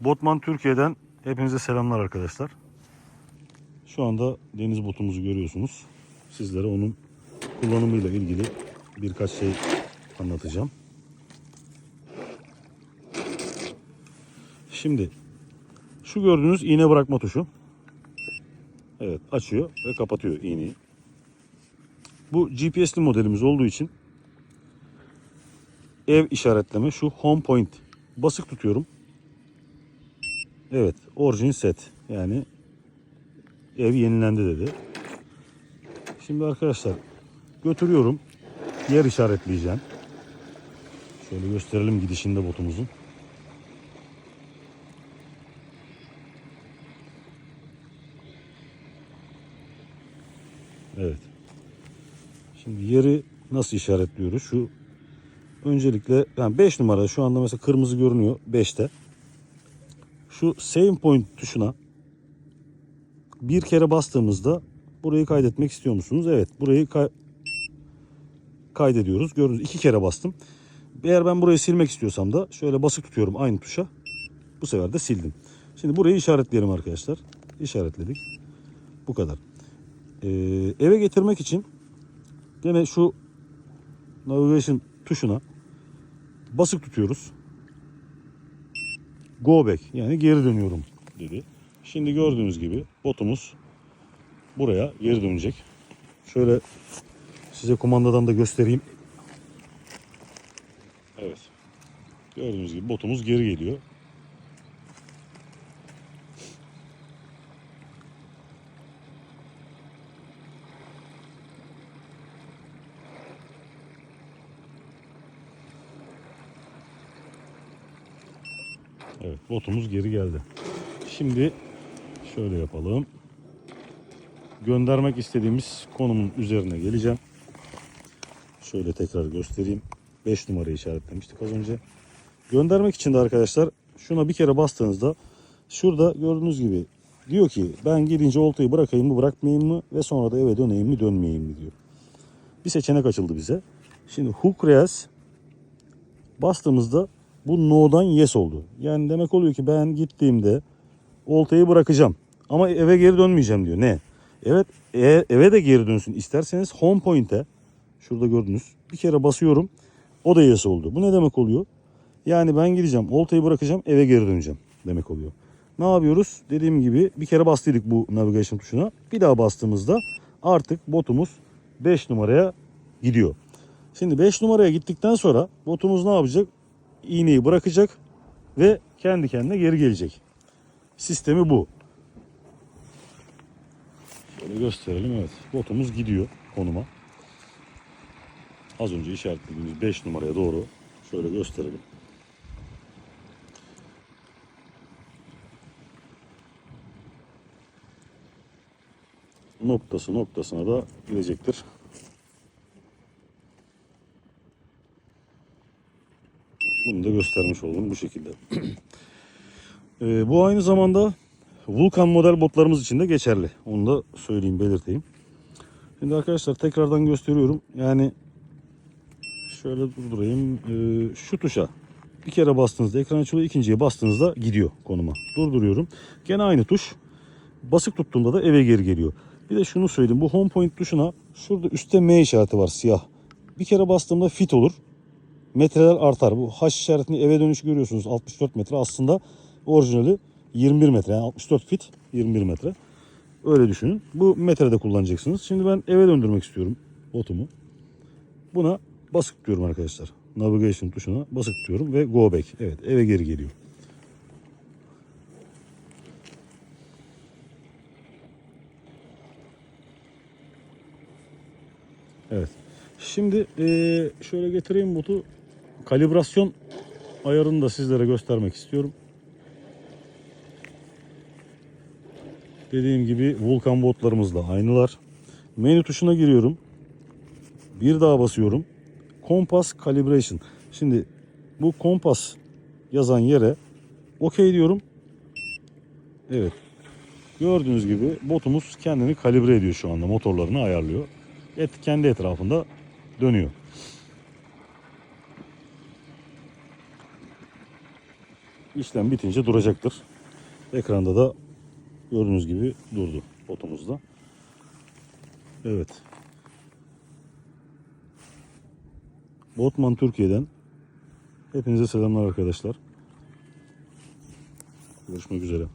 Botman Türkiye'den hepinize selamlar arkadaşlar. Şu anda deniz botumuzu görüyorsunuz. Sizlere onun kullanımıyla ilgili birkaç şey anlatacağım. Şimdi şu gördüğünüz iğne bırakma tuşu. Evet açıyor ve kapatıyor iğneyi. Bu GPS'li modelimiz olduğu için ev işaretleme şu home point basık tutuyorum. Evet orijin set yani ev yenilendi dedi. Şimdi arkadaşlar götürüyorum yer işaretleyeceğim. Şöyle gösterelim gidişinde botumuzun. Evet. Şimdi yeri nasıl işaretliyoruz? Şu öncelikle yani 5 numara şu anda mesela kırmızı görünüyor 5'te. Şu save point tuşuna bir kere bastığımızda burayı kaydetmek istiyor musunuz? Evet burayı kay- kaydediyoruz. Gördüğünüz iki kere bastım. Eğer ben burayı silmek istiyorsam da şöyle basık tutuyorum aynı tuşa. Bu sefer de sildim. Şimdi burayı işaretleyelim arkadaşlar. İşaretledik. Bu kadar. Ee, eve getirmek için gene şu navigation tuşuna basık tutuyoruz. Go back yani geri dönüyorum dedi. Şimdi gördüğünüz gibi botumuz buraya geri dönecek. Şöyle size kumandadan da göstereyim. Evet. Gördüğünüz gibi botumuz geri geliyor. Evet botumuz geri geldi. Şimdi şöyle yapalım. Göndermek istediğimiz konumun üzerine geleceğim. Şöyle tekrar göstereyim. 5 numarayı işaretlemiştik az önce. Göndermek için de arkadaşlar şuna bir kere bastığınızda şurada gördüğünüz gibi diyor ki ben gidince oltayı bırakayım mı bırakmayayım mı ve sonra da eve döneyim mi dönmeyeyim mi diyor. Bir seçenek açıldı bize. Şimdi hook reels bastığımızda bu no'dan yes oldu. Yani demek oluyor ki ben gittiğimde oltayı bırakacağım. Ama eve geri dönmeyeceğim diyor. Ne? Evet e- eve de geri dönsün. İsterseniz home point'e şurada gördünüz. Bir kere basıyorum. O da yes oldu. Bu ne demek oluyor? Yani ben gideceğim. Oltayı bırakacağım. Eve geri döneceğim demek oluyor. Ne yapıyoruz? Dediğim gibi bir kere bastıydık bu navigation tuşuna. Bir daha bastığımızda artık botumuz 5 numaraya gidiyor. Şimdi 5 numaraya gittikten sonra botumuz ne yapacak? İğneyi bırakacak ve kendi kendine geri gelecek. Sistemi bu. Şöyle gösterelim evet. Botumuz gidiyor konuma. Az önce işaretlediğimiz 5 numaraya doğru şöyle gösterelim. Noktası noktasına da gidecektir. Bunu da göstermiş oldum bu şekilde. Ee, bu aynı zamanda Vulkan model botlarımız için de geçerli. Onu da söyleyeyim, belirteyim. Şimdi arkadaşlar tekrardan gösteriyorum. Yani şöyle durdurayım. Ee, şu tuşa bir kere bastığınızda ekran açılıyor. ikinciye bastığınızda gidiyor konuma. Durduruyorum. Gene aynı tuş. Basık tuttuğumda da eve geri geliyor. Bir de şunu söyleyeyim. Bu home point tuşuna şurada üstte M işareti var siyah. Bir kere bastığımda fit olur metreler artar. Bu H işaretini eve dönüş görüyorsunuz 64 metre aslında orijinali 21 metre yani 64 fit 21 metre. Öyle düşünün. Bu metrede kullanacaksınız. Şimdi ben eve döndürmek istiyorum botumu. Buna basık diyorum arkadaşlar. Navigation tuşuna basık diyorum ve go back. Evet eve geri geliyor. Evet. Şimdi şöyle getireyim botu. Kalibrasyon ayarını da sizlere göstermek istiyorum. Dediğim gibi Vulkan botlarımızla aynılar. Menü tuşuna giriyorum. Bir daha basıyorum. Kompas Calibration. Şimdi bu kompas yazan yere OK diyorum. Evet. Gördüğünüz gibi botumuz kendini kalibre ediyor şu anda. Motorlarını ayarlıyor. Et kendi etrafında dönüyor. İşlem bitince duracaktır. Ekranda da gördüğünüz gibi durdu botumuzda. Evet. Botman Türkiye'den hepinize selamlar arkadaşlar. Görüşmek üzere.